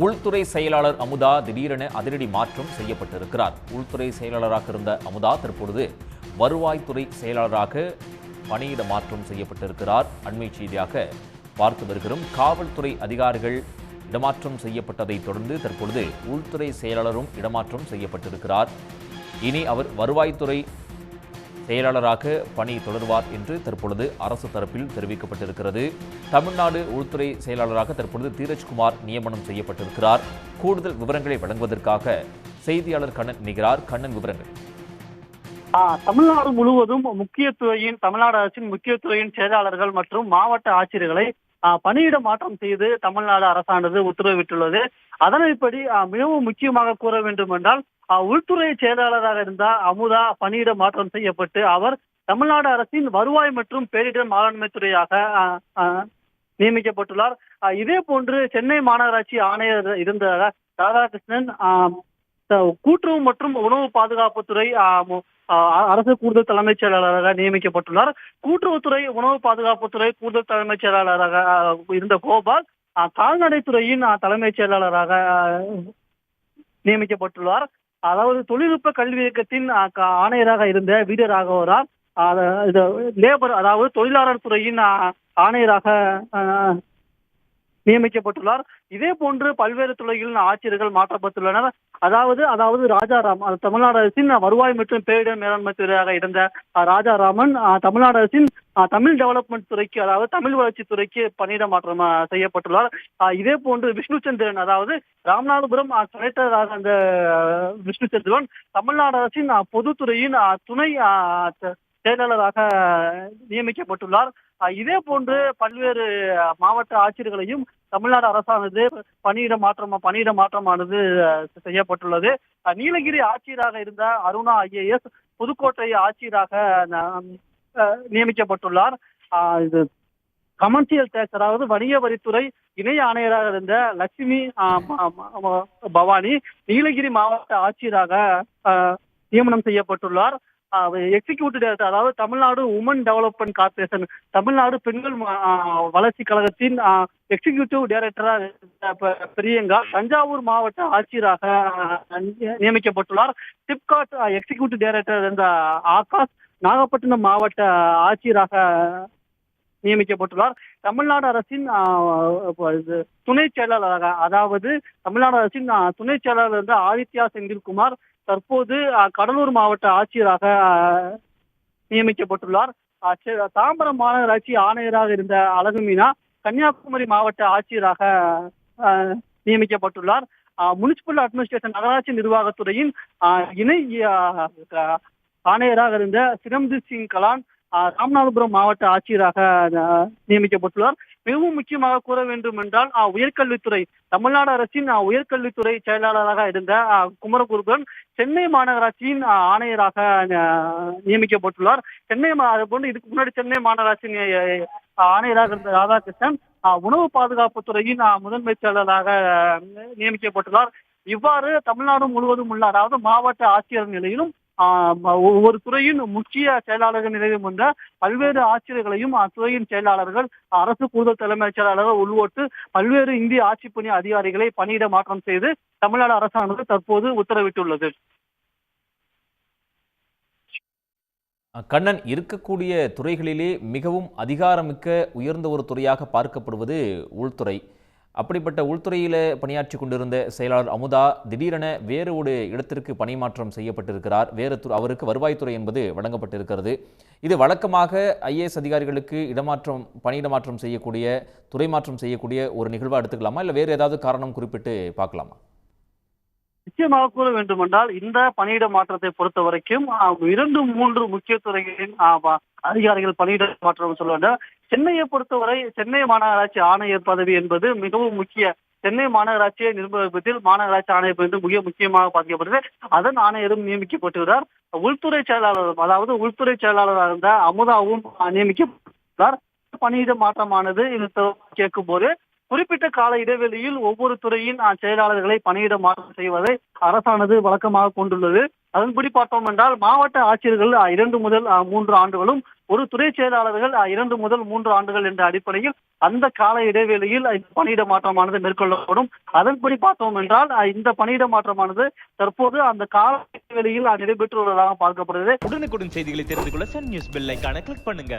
உள்துறை செயலாளர் அமுதா திடீரென அதிரடி மாற்றம் செய்யப்பட்டிருக்கிறார். உள்துறை செயலாளராக இருந்த அமுதா தற்பொழுது வருவாய்த்துறை செயலாளராக பணியிட மாற்றம் செய்யப்பட்டிருக்கிறார். அண்மை செய்தியாக பார்த்து வருகிறோம். காவல்துறை அதிகாரிகள் இடமாற்றம் செய்யப்பட்டதை தொடர்ந்து தற்பொழுது உள்துறை செயலாளரும் இடமாற்றம் செய்யப்பட்டிருக்கிறார். இனி அவர் வருவாய்த்துறை செயலாளராக பணி தொடர்வார் என்று தற்பொழுது அரசு தரப்பில் தெரிவிக்கப்பட்டிருக்கிறது. தமிழ்நாடு உள்துறை செயலாளராக தற்பொழுது தீரஜ்குமார் நியமனம் செய்யப்பட்டிருக்கிறார். கூடுதல் விவரங்களை வழங்குவதற்காக செய்தியாளர் கண்ணன் இணைகிறார். கண்ணன் விவரங்கள். தமிழ்நாடு முழுவதும் முக்கியத்துறையின் தமிழ்நாடு அரசின் முக்கியத்துறையின் செயலாளர்கள் மற்றும் மாவட்ட ஆட்சியர்களை பணியிட மாற்றம் செய்து தமிழ்நாடு அரசானது உத்தரவிட்டுள்ளது. அதனைப்படி மிகவும் முக்கியமாக கூற வேண்டும் என்றால் உள்துறை செயலாளராக இருந்த அமுதா பணியிட மாற்றம் செய்யப்பட்டு அவர் தமிழ்நாடு அரசின் வருவாய் மற்றும் பேரிடர் மேலாண்மை துறையாக நியமிக்கப்பட்டுள்ளார். இதே போன்று சென்னை மாநகராட்சி ஆணையர் இருந்த ராதாகிருஷ்ணன் கூட்டுறவு மற்றும் உணவு பாதுகாப்புத்துறை அரசு கூடுதல் தலைமைச் செயலாளராக நியமிக்கப்பட்டுள்ளார். கூட்டுறவுத்துறை உணவு பாதுகாப்புத்துறை கூடுதல் தலைமைச் செயலாளராக இருந்த கோபால் கால்நடைத்துறையின் தலைமைச் செயலாளராக நியமிக்கப்பட்டுள்ளார். அதாவது தொழில்நுட்ப கல்வி இயக்கத்தின் ஆணையராக இருந்த வீர ராகவரார் லேபர் அதாவது தொழிலாளர் துறையின் ஆணையராக நியமிக்கப்பட்டுள்ளார். இதே போன்று பல்வேறு துறைகளின் ஆட்சியர்கள் மாற்றப்பட்டுள்ளனர். அதாவது அதாவது ராஜாராம் தமிழ்நாடு அரசின் வருவாய் மற்றும் பேரிடர் மேலாண்மை துறையாக இருந்த ராஜாராமன் தமிழ்நாடு அரசின் தமிழ் டெவலப்மெண்ட் துறைக்கு அதாவது தமிழ் வளர்ச்சி துறைக்கு பணியிட மாற்றம் செய்யப்பட்டுள்ளார். இதே போன்று விஷ்ணுச்சந்திரன் அதாவது ராமநாதபுரம் அஹ், கலெக்டராக அந்த விஷ்ணு விஷ்ணுச்சந்திரன் தமிழ்நாடு அரசின் பொதுத்துறையின் துணை செயலாளராக நியமிக்கப்பட்டுள்ளார். இதே போன்று பல்வேறு மாவட்ட ஆட்சியர்களையும் தமிழ்நாடு அரசானது பணியிட மாற்றம் பணியிட மாற்றமானது செய்யப்பட்டுள்ளது. நீலகிரி ஆட்சியராக இருந்த அருணா ஐஏஎஸ் புதுக்கோட்டை ஆட்சியராக நியமிக்கப்பட்டுள்ளார். இது கமர்ஷியல் டேக்ஸ் அதாவது வணிக வரித்துறை இணை ஆணையராக இருந்த லட்சுமி பவானி நீலகிரி மாவட்ட ஆட்சியராக நியமனம் செய்யப்பட்டுள்ளார். எக்ஸிக்யூட்டிவ் அதாவது Tamil Nadu women development corporation Tamil Nadu பெண்கள் வளர்ச்சி கழகத்தின் எக்ஸிக்யூட்டிவ் டைரக்டரா இருந்த பிரியங்கா தஞ்சாவூர் மாவட்ட ஆட்சியராக நியமிக்கப்பட்டுள்ளார். சிப்காட் எக்ஸிக்யூட்டிவ் டைரக்டர் இருந்த ஆகாஷ் நாகப்பட்டினம் மாவட்ட ஆட்சியராக நியமிக்கப்பட்டுள்ளார். தமிழ்நாடு அரசின் துணை செயலாளராக அதாவது தமிழ்நாடு அரசின் துணைச் துணை செயலாளர் இருந்த ஆதித்யா செந்தில்குமார் தற்போது கடலூர் மாவட்ட ஆட்சியராக நியமிக்கப்பட்டுள்ளார். தாம்பரம் மாநகராட்சி ஆணையராக இருந்த அழகு மீனா கன்னியாகுமரி மாவட்ட ஆட்சியராக நியமிக்கப்பட்டுள்ளார். முனிசிபல் அட்மினிஸ்ட்ரேஷன் நகராட்சி நிர்வாகத்துறையின் இணை ஆணையராக இருந்த சிரம்ஜித் சிங் கலான் ராமநாதபுரம் மாவட்ட ஆட்சியராக நியமிக்கப்பட்டுள்ளார். மிகவும் முக்கியமாக கூற வேண்டும் என்றால் உயர்கல்வித்துறை தமிழ்நாடு அரசின் உயர்கல்வித்துறை செயலாளராக இருந்த ஆஹ், குமரகுருபன் சென்னை மாநகராட்சியின் ஆணையராக நியமிக்கப்பட்டுள்ளார். சென்னை மா- போன்று இதுக்கு முன்னாடி சென்னை மாநகராட்சியின் ஆணையராக இருந்த ராதாகிருஷ்ணன் உணவு பாதுகாப்பு துறையின் முதன்மை செயலாளராக நியமிக்கப்பட்டுள்ளார். இவ்வாறு தமிழ்நாடு முழுவதும் உள்ள அதாவது மாவட்ட ஆட்சியர் நிலையிலும் ஒவ்வொரு துறையின் முக்கிய செயலாளர்கள் நிலையிலும் கொண்ட பல்வேறு ஆட்சியர்களையும் அத்துறையின் செயலாளர்கள் அரசு கூடுதல் தலைமைச் செயலாளர்கள் உள்வோட்டு பல்வேறு இந்திய ஆட்சிப்பணி அதிகாரிகளை பணியிட மாற்றம் செய்து தமிழ்நாடு அரசானது தற்போது உத்தரவிட்டுள்ளது. கண்ணன் இருக்கக்கூடிய துறைகளிலே மிகவும் அதிகாரமிக்க உயர்ந்த ஒரு துறையாக பார்க்கப்படுவது உள்துறை. அப்படிப்பட்ட உள்துறையில் பணியாற்றி கொண்டிருந்த செயலாளர் அமுதா திடீரென வேறு ஒரு இடத்திற்கு பணிமாற்றம் செய்யப்பட்டிருக்கிறார். வேறு துறை அவருக்கு வருவாய்த்துறை என்பது வழங்கப்பட்டிருக்கிறது. இது வழக்கமாக ஐஏஎஸ் அதிகாரிகளுக்கு இடமாற்றம் பணியிடமாற்றம் செய்யக்கூடிய துறை மாற்றம் செய்யக்கூடிய ஒரு நிகழ்வாக எடுத்துக்கலாமா? இல்லை வேறு ஏதாவது காரணம் குறிப்பிட்டு பார்க்கலாமா? நிச்சயமாக கூற வேண்டுமென்றால் இந்த பணியிட மாற்றத்தை பொறுத்த வரைக்கும் இரண்டு மூன்று முக்கிய துறைகளின் அதிகாரிகள் பணியிட மாற்றம் சொல்ல வேண்டும் சென்னையை பொறுத்தவரை சென்னை மாநகராட்சி ஆணையர் பதவி என்பது மிகவும் முக்கிய. சென்னை மாநகராட்சியை நிர்வகிப்பதில் மாநகராட்சி ஆணையர் என்று மிக முக்கியமாக பாதிக்கப்பட்டது அதன் ஆணையரும் நியமிக்கப்பட்டுள்ளார். உள்துறை செயலாளரும் அதாவது உள்துறை செயலாளராக இருந்த அமுதாவும் நியமிக்கப்பட்டுள்ளார். பணியிட மாற்றமானது இது கேட்கும் போது குறிப்பிட்ட கால இடைவெளியில் ஒவ்வொரு துறையின் செயலாளர்களை பணியிட மாற்றம் செய்வதை அரசானது வழக்கமாக கொண்டுள்ளது. அதன்படி பார்த்தோம் என்றால் மாவட்ட ஆட்சியர்கள் இரண்டு முதல் மூன்று ஆண்டுகளும் ஒரு துறை செயலாளர்கள் இரண்டு முதல் மூன்று ஆண்டுகள் என்ற அடிப்படையில் அந்த கால இடைவெளியில் பணியிட மாற்றமானது மேற்கொள்ளப்படும். அதன்படி பார்த்தோம் என்றால் இந்த பணியிட மாற்றமானது தற்போது அந்த கால இடைவெளியில் அஹ், நடைபெற்று வருவதாக பார்க்கப்படுகிறது. உடனுக்குடன் செய்திகளை தெரிந்து கொள்ள சன் நியூஸ் பெல் கிளிக் பண்ணுங்க.